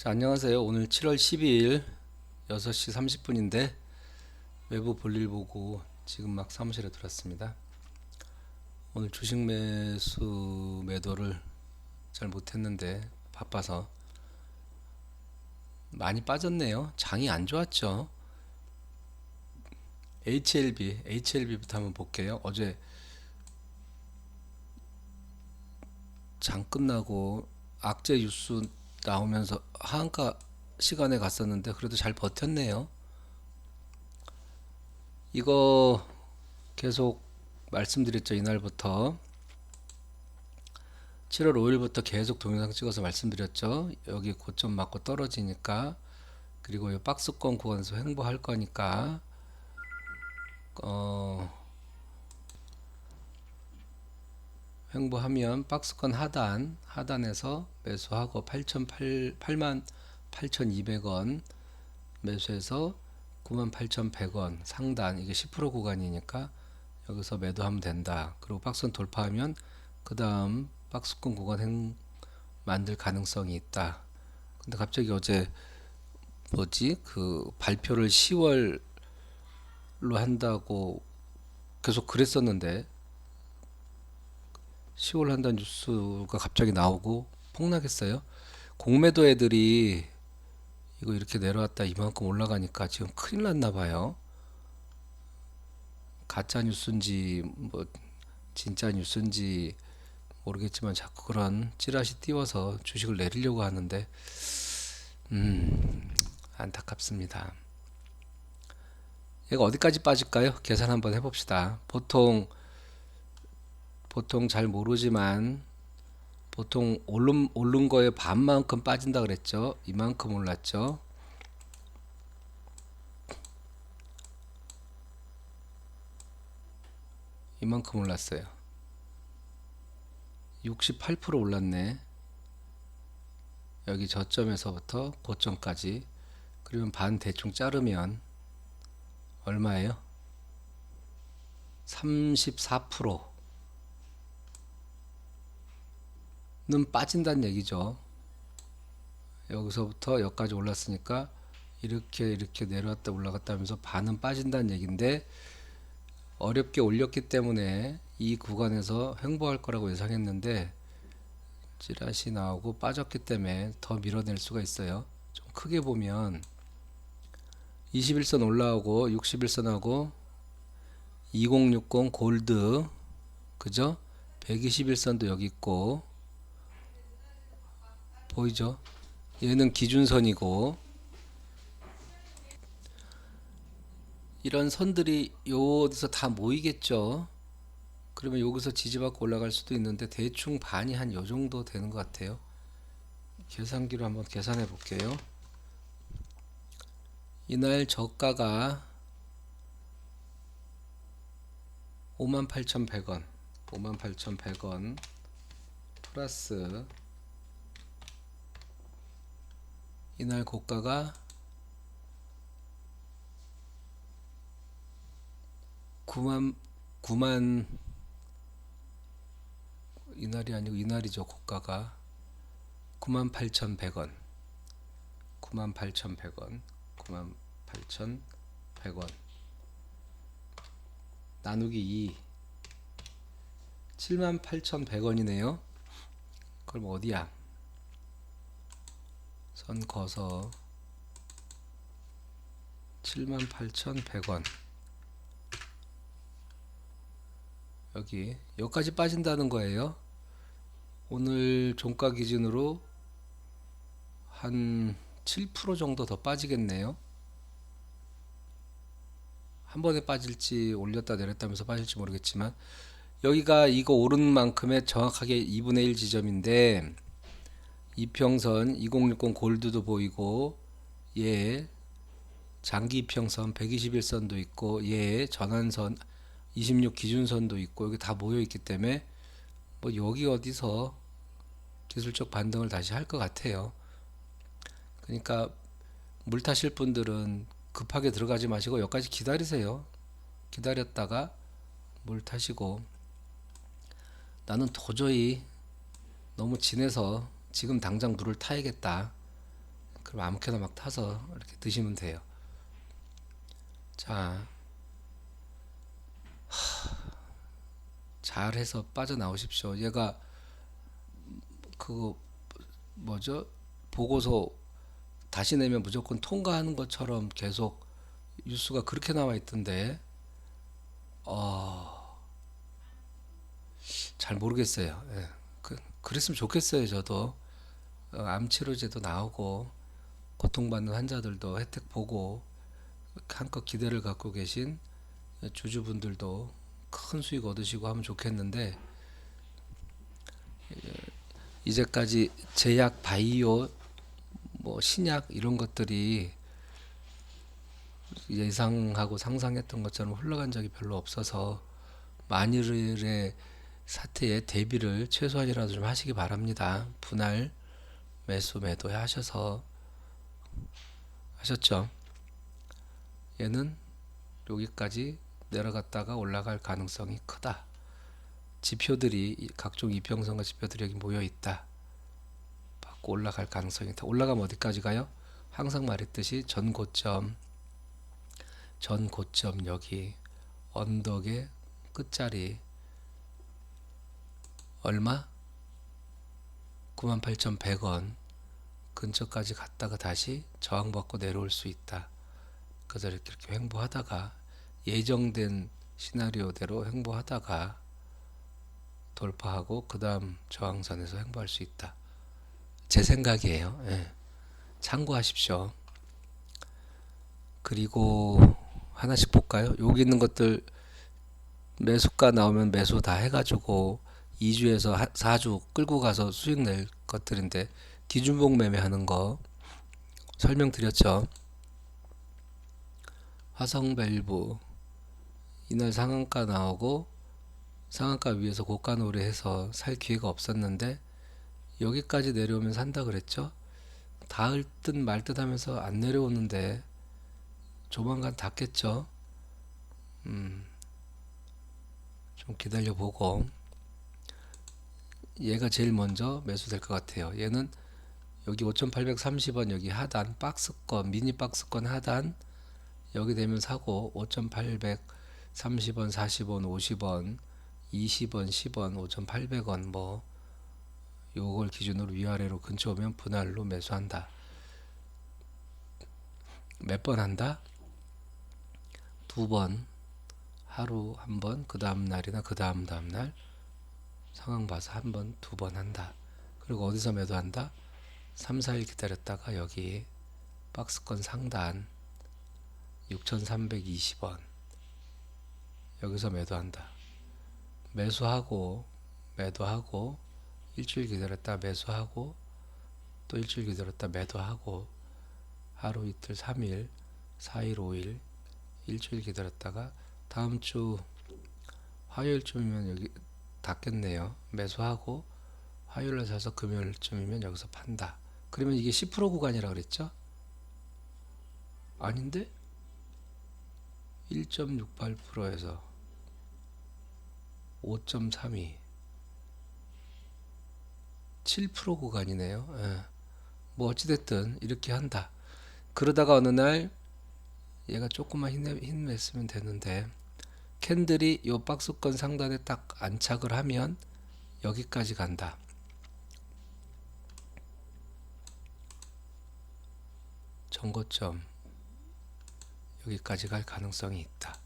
자, 안녕하세요. 오늘 7월 12일 6시 30분인데 외부 볼일 보고 지금 막 사무실에 들어왔습니다. 오늘 주식 매수 매도를 잘 못했는데 바빠서 많이 빠졌네요. 장이 안 좋았죠. HLB, HLB부터 한번 볼게요. 어제 장 끝나고 악재 뉴스 나오면서 하한가 시간에 갔었는데 그래도 잘 버텼네요. 이거 계속 말씀드렸죠. 이날부터 7월 5일부터 계속 동영상 찍어서 말씀드렸죠. 여기 고점 맞고 떨어지니까 그리고 이 박스권 구간에서 횡보할 거니까 어 횡보하면 박스권 하단 하단에서 매수하고 8,800 8만 8,200원 매수해서 98,100원 상단 이게 10% 구간이니까 여기서 매도하면 된다. 그리고 박스권 돌파하면 그 다음 박스권 구간 행 만들 가능성이 있다. 근데 갑자기 어제 뭐지 그 발표를 10월로 한다고 계속 그랬었는데 10월 한다는 뉴스가 갑자기 나오고 폭락했어요. 공매도 애들이 이거 이렇게 내려왔다 이만큼 올라가니까 지금 큰일 났나 봐요. 가짜 뉴스인지 뭐 진짜 뉴스인지 모르겠지만 자꾸 그런 찌라시 띄워서 주식을 내리려고 하는데 음 안타깝습니다. 얘가 어디까지 빠질까요? 계산 한번 해봅시다. 보통 보통 잘 모르지만 보통 오른, 오른 거에 반만큼 빠진다 그랬죠. 이만큼 올랐죠. 이만큼 올랐어요. 68% 올랐네. 여기 저점에서부터 고점까지. 그러면 반 대충 자르면 얼마예요? 34%. 는 빠진다는 얘기죠. 여기서부터 여기까지 올랐으니까 이렇게 이렇게 내려왔다 올라갔다 하면서 반은 빠진다는 얘기인데 어렵게 올렸기 때문에 이 구간에서 횡보할 거라고 예상했는데 찌라시 나오고 빠졌기 때문에 더 밀어낼 수가 있어요. 좀 크게 보면 21선 올라오고 61선하고 2060 골드 그죠? 121선도 여기 있고 보이죠? 얘는 기준선이고 이런 선들이 여기서 다 모이겠죠. 그러면 여기서 지지받고 올라갈 수도 있는데 대충 반이 한 요 정도 되는 것 같아요. 계산기로 한번 계산해 볼게요. 이날 저가가 58,100원 58,100원 플러스 이날 고가가 9만 9만 이날이 아니고 이날이죠 고가가. 98,100원. 98,100원. 98,100원. 나누기 2 78,100원이네요. 그럼 어디야 선 거서 78,100원 여기 여기까지 빠진다는 거예요. 오늘 종가 기준으로 한 7% 정도 더 빠지겠네요. 한 번에 빠질지 올렸다 내렸다면서 빠질지 모르겠지만 여기가 이거 오른 만큼의 정확하게 2분의 1 지점인데 이평선 2060 골드도 보이고 얘 장기 이평선 121선도 있고 얘 전환선 26 기준선도 있고 여기 다 모여 있기 때문에 뭐 여기 어디서 기술적 반등을 다시 할 것 같아요. 그러니까 물 타실 분들은 급하게 들어가지 마시고 여기까지 기다리세요. 기다렸다가 물 타시고 나는 도저히 너무 진해서 지금 당장 물을 타야겠다. 그럼 아무렇게나 막 타서 이렇게 드시면 돼요. 자, 잘해서 빠져나오십시오. 얘가 그거 뭐죠? 보고서 다시 내면 무조건 통과하는 것처럼 계속 뉴스가 그렇게 나와 있던데, 어, 잘 모르겠어요. 예. 그, 그랬으면 좋겠어요, 저도. 어, 암 치료제도 나오고, 고통받는 환자들도 혜택 보고, 한껏 기대를 갖고 계신 주주분들도 큰 수익 얻으시고 하면 좋겠는데, 이제까지 제약, 바이오, 뭐 신약 이런 것들이 예상하고 상상했던 것처럼 흘러간 적이 별로 없어서 만일의 사태에 대비를 최소한이라도 좀 하시기 바랍니다. 분할 매수 매도해 하셔서 하셨죠? 얘는 여기까지 내려갔다가 올라갈 가능성이 크다. 지표들이 이 각종 이평선과 지표들이 여기 모여 있다. 받고 올라갈 가능성이 있다. 올라가면 어디까지 가요? 항상 말했듯이 전 고점 전 고점 여기 언덕의 끝자리 얼마? 98,100원 근처까지 갔다가 다시 저항받고 내려올 수 있다. 그래서 이렇게, 횡보하다가 예정된 시나리오대로 횡보하다가 돌파하고 그 다음 저항선에서 횡보할 수 있다. 제 생각이에요. 예. 참고하십시오. 그리고 하나씩 볼까요? 여기 있는 것들 매수가 나오면 매수 다 해가지고 2주에서 4주 끌고 가서 수익 낼 것들인데 뒤중복 매매하는 거 설명드렸죠. 화성밸브 이날 상한가 나오고 상한가 위에서 고가 노래해서 살 기회가 없었는데 여기까지 내려오면 산다 그랬죠. 닿을 듯 말 듯 하면서 안 내려오는데 조만간 닿겠죠. 음, 좀 기다려 보고 얘가 제일 먼저 매수될 것 같아요. 얘는 여기 5,830원 여기 하단 박스권 미니 박스권 하단 여기 되면 사고 5,830원 40원 50원 20원 10원 5,800원 뭐 요걸 기준으로 위아래로 근처 오면 분할로 매수한다. 몇 번 한다? 두 번. 하루 한 번, 그 다음 날이나 그 다음 다음 날 상황 봐서 한 번, 두 번 한다. 그리고 어디서 매도한다? 3, 4일 기다렸다가 여기 박스권 상단 6,320원. 여기서 매도한다. 매수하고 매도하고 일주일 기다렸다 매수하고 또 일주일 기다렸다 매도하고 하루 이틀 3일 4일 5일 일주일 기다렸다가 다음 주 화요일쯤이면 여기 닫겠네요. 매수하고 화요일날 사서 금요일쯤이면 여기서 판다 그러면 이게 10% 구간이라 그랬죠 아닌데 1.68%에서 5.32 7% 구간이네요. 예. 뭐 어찌됐든 이렇게 한다. 그러다가 어느 날 얘가 조금만 힘내, 힘냈으면 되는데 캔들이 요 박스권 상단에 딱 안착을 하면 여기까지 간다. 전고점 여기까지 갈 가능성이 있다.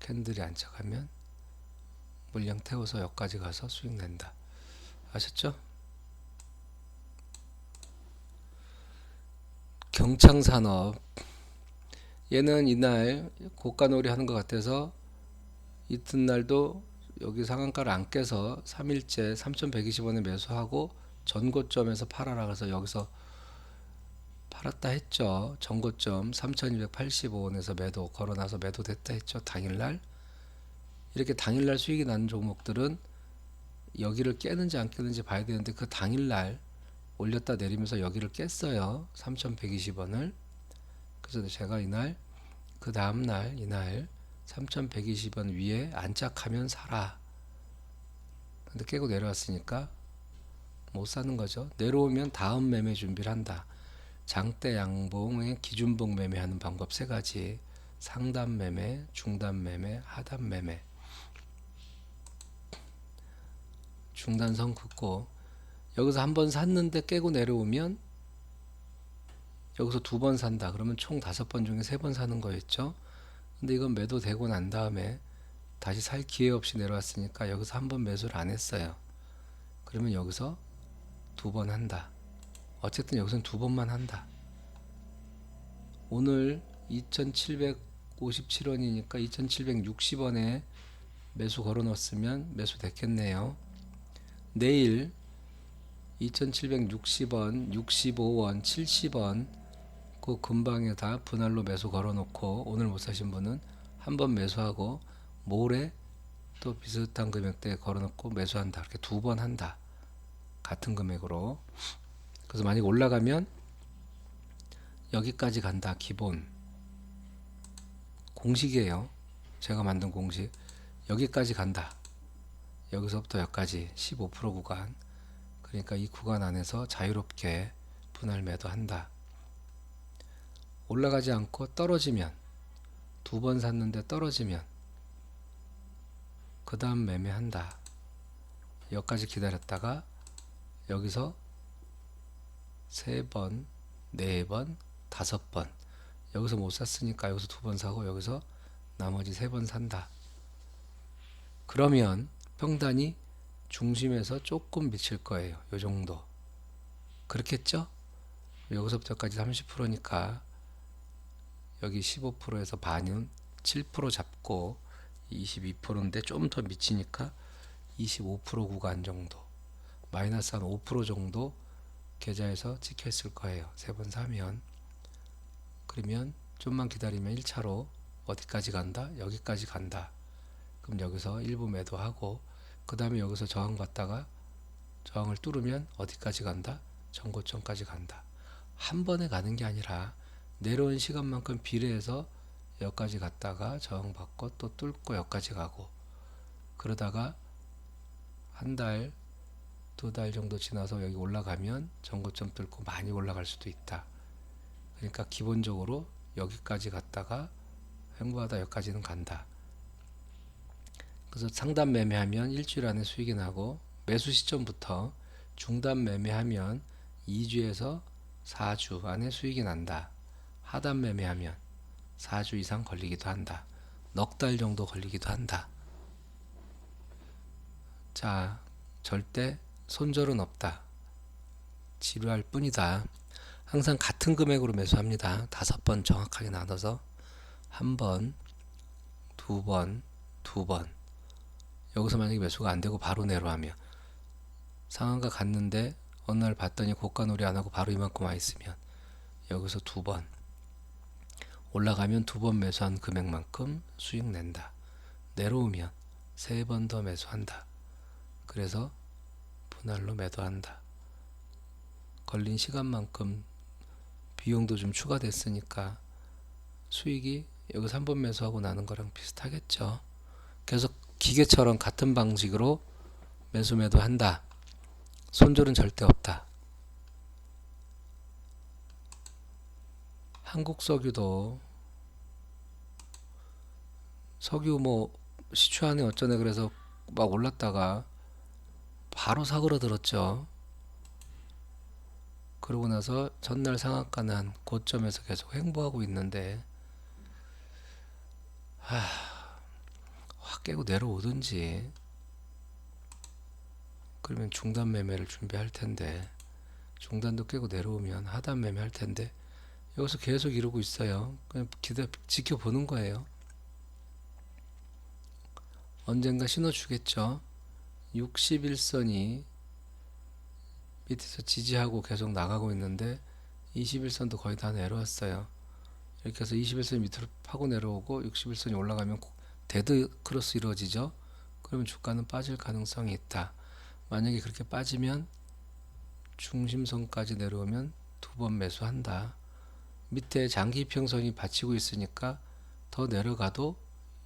캔들이 안착하면 물량 태워서 여기까지 가서 수익 낸다. 아셨죠? 경창산업 얘는 이날 고가놀이 하는 것 같아서 이튿날도 여기 상한가를 안 깨서 3일째 3,120원에 매수하고 전고점에서 팔아라 그래서 여기서 팔았다 했죠. 전고점 3,285원에서 매도 걸어놔서 매도됐다 했죠. 당일날 이렇게 당일날 수익이 나는 종목들은 여기를 깨는지 안 깨는지 봐야 되는데 그 당일날 올렸다 내리면서 여기를 깼어요. 3,120원을. 그래서 제가 이날 그 다음날 이날 3,120원 위에 안착하면 사라. 근데 깨고 내려왔으니까 못 사는 거죠. 내려오면 다음 매매 준비를 한다. 장대 양봉의 기준봉 매매하는 방법 세 가지. 상단 매매, 중단 매매, 하단 매매. 중단선 긋고 여기서 한 번 샀는데 깨고 내려오면 여기서 두 번 산다. 그러면 총 다섯 번 중에 세 번 사는 거였죠. 근데 이건 매도 되고 난 다음에 다시 살 기회 없이 내려왔으니까 여기서 한 번 매수를 안 했어요. 그러면 여기서 두 번 한다. 어쨌든 여기서는 두 번만 한다. 오늘 2,757원이니까 2,760원에 매수 걸어 넣었으면 매수 됐겠네요. 내일 2,760원, 65원, 70원 그 근방에 다 분할로 매수 걸어 놓고 오늘 못 사신 분은 한 번 매수하고 모레 또 비슷한 금액대에 걸어 놓고 매수한다. 이렇게 두 번 한다. 같은 금액으로. 그래서 만약 올라가면 여기까지 간다. 기본. 공식이에요. 제가 만든 공식. 여기까지 간다. 여기서부터 여기까지 15% 구간. 그러니까 이 구간 안에서 자유롭게 분할 매도한다. 올라가지 않고 떨어지면 두 번 샀는데 떨어지면 그 다음 매매한다. 여기까지 기다렸다가 여기서 세 번, 네 번, 다섯 번 여기서 못 샀으니까 여기서 두 번 사고 여기서 나머지 세 번 산다. 그러면 평단이 중심에서 조금 미칠 거예요. 요 정도. 그렇겠죠? 여기서부터까지 30%니까 여기 15%에서 반은 7% 잡고 22%인데 좀 더 미치니까 25% 구간 정도. 마이너스 한 5% 정도 계좌에서 찍혀 있을 거예요. 세 번 사면. 그러면 좀만 기다리면 1차로 어디까지 간다? 여기까지 간다. 그럼 여기서 일부 매도하고 그 다음에 여기서 저항 받다가 저항을 뚫으면 어디까지 간다? 전고점까지 간다. 한 번에 가는 게 아니라 내려온 시간만큼 비례해서 여기까지 갔다가 저항 받고 또 뚫고 여기까지 가고 그러다가 한 달, 두 달 정도 지나서 여기 올라가면 전고점 뚫고 많이 올라갈 수도 있다. 그러니까 기본적으로 여기까지 갔다가 횡보하다 여기까지는 간다. 그래서 상단 매매하면 일주일 안에 수익이 나고 매수 시점부터 중단 매매하면 2주에서 4주 안에 수익이 난다. 하단 매매하면 4주 이상 걸리기도 한다. 넉 달 정도 걸리기도 한다. 자, 절대 손절은 없다. 지루할 뿐이다. 항상 같은 금액으로 매수합니다. 다섯 번 정확하게 나눠서 한 번, 두 번, 두 번. 여기서 만약에 매수가 안 되고 바로 내려가면 상한가 갔는데 어느 날 봤더니 고가 놀이 안 하고 바로 이만큼 와 있으면 여기서 두 번 올라가면 두 번 매수한 금액만큼 수익 낸다. 내려오면 세 번 더 매수한다. 그래서 분할로 매도한다. 걸린 시간만큼 비용도 좀 추가됐으니까 수익이 여기서 한 번 매수하고 나는 거랑 비슷하겠죠. 계속 기계처럼 같은 방식으로 매수 매도 한다. 손절은 절대 없다. 한국 석유도 석유 뭐 시추하네 어쩌네 그래서 막 올랐다가 바로 사그러들었죠. 그러고 나서 전날 상한가는 한 고점에서 계속 횡보하고 있는데 하, 확 깨고 내려오든지 그러면 중단 매매를 준비할 텐데 중단도 깨고 내려오면 하단 매매 할 텐데 여기서 계속 이러고 있어요. 그냥 기다 지켜보는 거예요. 언젠가 신호 주겠죠. 61선이 밑에서 지지하고 계속 나가고 있는데 21선도 거의 다 내려왔어요. 이렇게 해서 21선이 밑으로 파고 내려오고 61선이 올라가면 데드 크로스 이루어지죠. 그러면 주가는 빠질 가능성이 있다. 만약에 그렇게 빠지면 중심선까지 내려오면 두 번 매수한다. 밑에 장기 평선이 받치고 있으니까 더 내려가도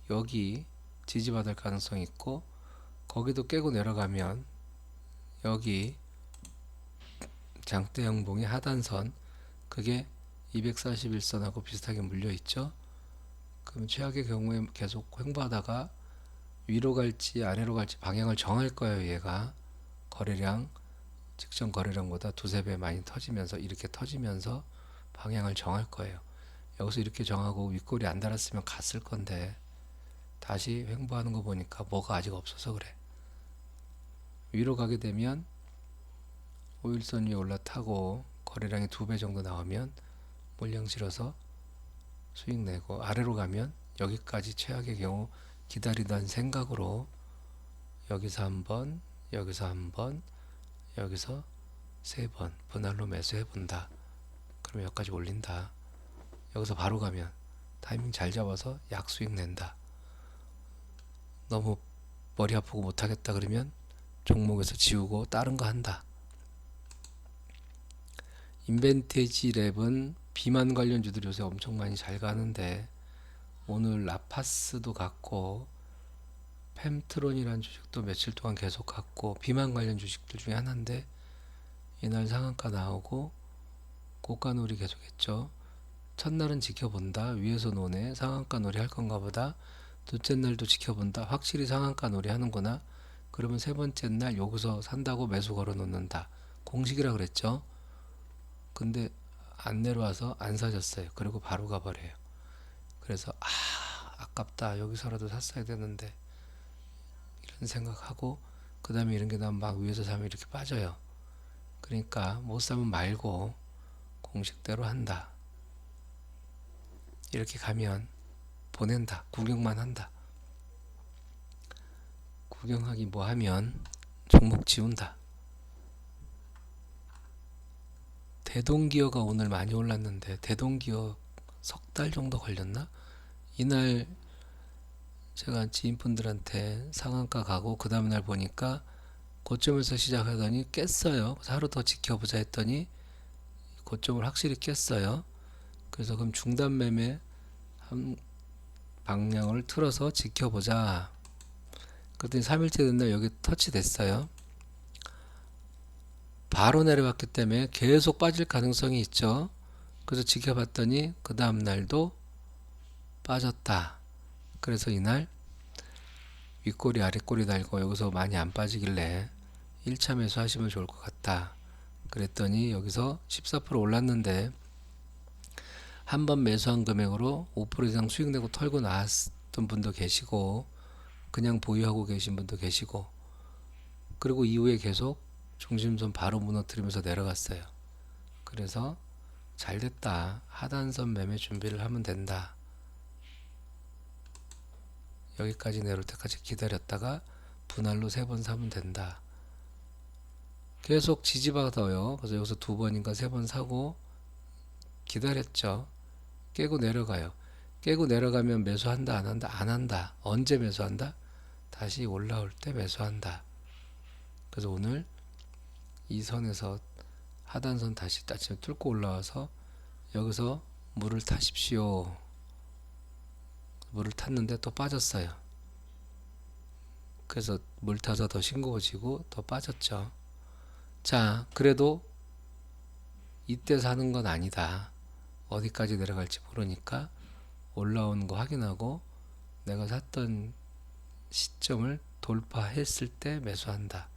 여기 지지받을 가능성이 있고 거기도 깨고 내려가면 여기 장대 형봉의 하단선 그게 241선하고 비슷하게 물려 있죠. 그럼 최악의 경우에 계속 횡보하다가 위로 갈지 아래로 갈지 방향을 정할 거예요. 얘가 거래량 직전 거래량보다 두세 배 많이 터지면서 이렇게 터지면서 방향을 정할 거예요. 여기서 이렇게 정하고 윗골이 안 달았으면 갔을 건데 다시 횡보하는 거 보니까 뭐가 아직 없어서 그래. 위로 가게 되면 5일선 위에 올라타고 거래량이 두 배 정도 나오면 물량 실어서 수익 내고 아래로 가면 여기까지 최악의 경우 기다리던 생각으로 여기서 한번 여기서 한번 여기서 세 번 분할로 매수해 본다. 그러면 여기까지 올린다. 여기서 바로 가면 타이밍 잘 잡아서 약수익 낸다. 너무 머리 아프고 못하겠다 그러면 종목에서 지우고 다른 거 한다. 인벤테지 랩은 비만 관련주들이 요새 엄청 많이 잘 가는데 오늘 라파스도 갔고 펜트론이라는 주식도 며칠 동안 계속 갔고 비만 관련 주식들 중에 하나인데 이날 상한가 나오고 고가 놀이 계속했죠. 첫날은 지켜본다. 위에서 노네. 상한가 놀이 할 건가 보다. 둘째 날도 지켜본다. 확실히 상한가 놀이 하는구나. 그러면 세 번째 날 여기서 산다고 매수 걸어 놓는다. 공식이라 그랬죠. 근데 안 내려와서 안 사졌어요. 그리고 바로 가버려요. 그래서 아 아깝다. 여기서라도 샀어야 되는데 이런 생각하고 그 다음에 이런 게 나면 막 위에서 사면 이렇게 빠져요. 그러니까 못 사면 말고 공식대로 한다. 이렇게 가면 보낸다. 구경만 한다. 구경하기 뭐 하면 종목 지운다. 대동기어가 오늘 많이 올랐는데 대동기어 석 달 정도 걸렸나? 이날 제가 지인분들한테 상한가 가고 그 다음날 보니까 고점에서 시작하더니 깼어요. 하루 더 지켜보자 했더니 고점을 확실히 깼어요. 그래서 그럼 중단 매매 한 방향을 틀어서 지켜보자. 그랬더니 3일째 된 날 여기 터치 됐어요. 바로 내려갔기 때문에 계속 빠질 가능성이 있죠. 그래서 지켜봤더니 그 다음 날도 빠졌다. 그래서 이날 윗꼬리 아랫꼬리 달고 여기서 많이 안 빠지길래 1차 매수 하시면 좋을 것 같다. 그랬더니 여기서 14% 올랐는데 한 번 매수한 금액으로 5% 이상 수익 내고 털고 나왔던 분도 계시고 그냥 보유하고 계신 분도 계시고 그리고 이후에 계속 중심선 바로 무너뜨리면서 내려갔어요. 그래서 잘 됐다. 하단선 매매 준비를 하면 된다. 여기까지 내려올 때까지 기다렸다가 분할로 세 번 사면 된다. 계속 지지받아요. 그래서 여기서 두 번인가 세 번 사고 기다렸죠. 깨고 내려가요. 깨고 내려가면 매수한다 안 한다 안 한다. 언제 매수한다? 다시 올라올 때 매수한다. 그래서 오늘 이 선에서 하단선 다시 따지면 뚫고 올라와서 여기서 물을 타십시오. 물을 탔는데 또 빠졌어요. 그래서 물 타서 더 싱거워지고 더 빠졌죠. 자, 그래도 이때 사는 건 아니다. 어디까지 내려갈지 모르니까 올라오는 거 확인하고 내가 샀던 시점을 돌파했을 때 매수한다.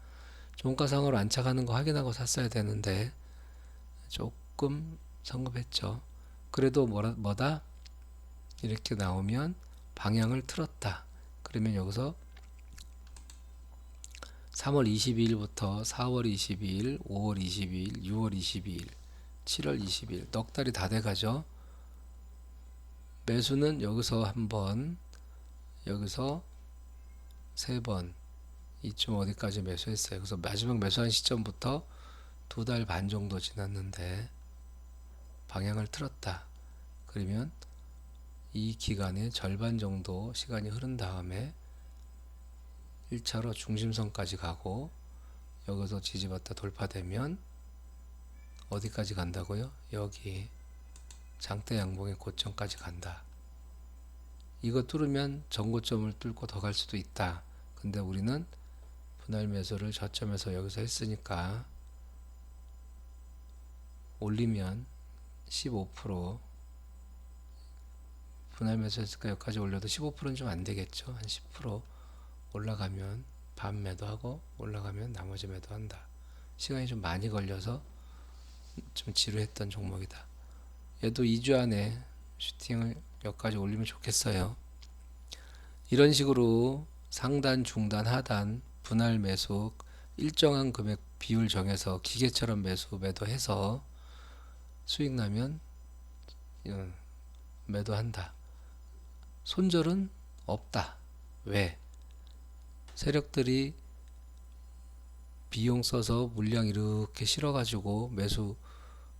종가상으로 안착하는 거 확인하고 샀어야 되는데 조금 성급했죠. 그래도 뭐라, 뭐다? 이렇게 나오면 방향을 틀었다. 그러면 여기서 3월 22일부터 4월 22일, 5월 22일, 6월 22일, 7월 22일 넉 달이 다 돼가죠. 매수는 여기서 한 번, 여기서 세 번, 이쯤 어디까지 매수했어요. 그래서 마지막 매수한 시점부터 두 달 반 정도 지났는데 방향을 틀었다. 그러면 이 기간의 절반 정도 시간이 흐른 다음에 1차로 중심선까지 가고 여기서 지지받다 돌파되면 어디까지 간다고요? 여기 장대 양봉의 고점까지 간다. 이거 뚫으면 전고점을 뚫고 더 갈 수도 있다. 근데 우리는 분할 매수를 저점에서 여기서 했으니까 올리면 15% 분할 매수했으니까 여기까지 올려도 15%는 좀 안 되겠죠. 한 10% 올라가면 반 매도하고 올라가면 나머지 매도한다. 시간이 좀 많이 걸려서 좀 지루했던 종목이다. 얘도 2주 안에 슈팅을 여기까지 올리면 좋겠어요. 이런 식으로 상단, 중단, 하단, 분할 매수 일정한 금액 비율 정해서 기계처럼 매수 매도해서 수익 나면 어, 매도한다. 손절은 없다. 왜? 세력들이 비용 써서 물량 이렇게 실어가지고 매수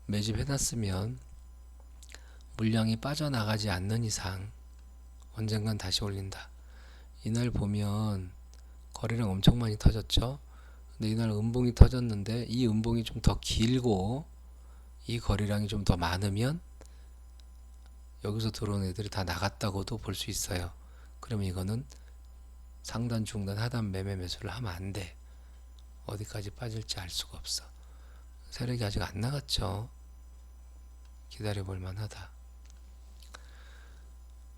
매집해놨으면 물량이 빠져나가지 않는 이상 언젠간 다시 올린다. 이날 보면 거래량 엄청 많이 터졌죠. 근데 이날 음봉이 터졌는데 이 음봉이 좀 더 길고 이 거래량이 좀 더 많으면 여기서 들어온 애들이 다 나갔다고도 볼 수 있어요. 그러면 이거는 상단, 중단, 하단 매매 매수를 하면 안 돼. 어디까지 빠질지 알 수가 없어. 세력이 아직 안 나갔죠. 기다려 볼 만하다.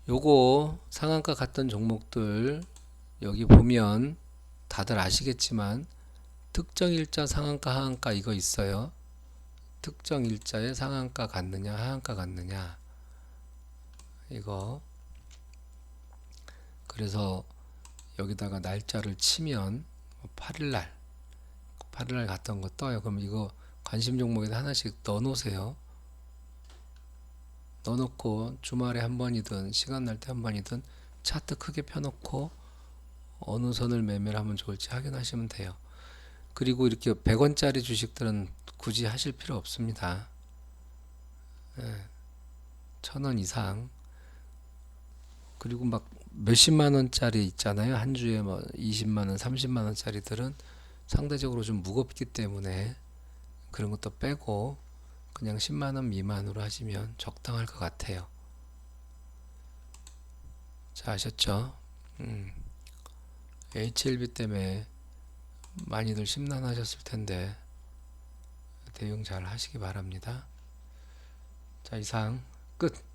요거 상한가 갔던 종목들 여기 보면 다들 아시겠지만 특정 일자 상한가 하한가 이거 있어요. 특정 일자에 상한가 갔느냐 하한가 갔느냐 이거 그래서 여기다가 날짜를 치면 8일날 8일날 갔던 거 떠요. 그럼 이거 관심 종목에다 하나씩 넣어 놓으세요. 넣어 놓고 주말에 한 번이든 시간 날 때 한 번이든 차트 크게 펴놓고 어느 선을 매매를 하면 좋을지 확인하시면 돼요. 그리고 이렇게 100원짜리 주식들은 굳이 하실 필요 없습니다. 예, 천원 이상 그리고 막 몇십만 원짜리 있잖아요. 한 주에 뭐 20만 원, 30만 원짜리들은 상대적으로 좀 무겁기 때문에 그런 것도 빼고 그냥 10만 원 미만으로 하시면 적당할 것 같아요. 자, 아셨죠? 음. HLB 때문에 많이들 심란하셨을 텐데 대응 잘 하시기 바랍니다. 자, 이상 끝.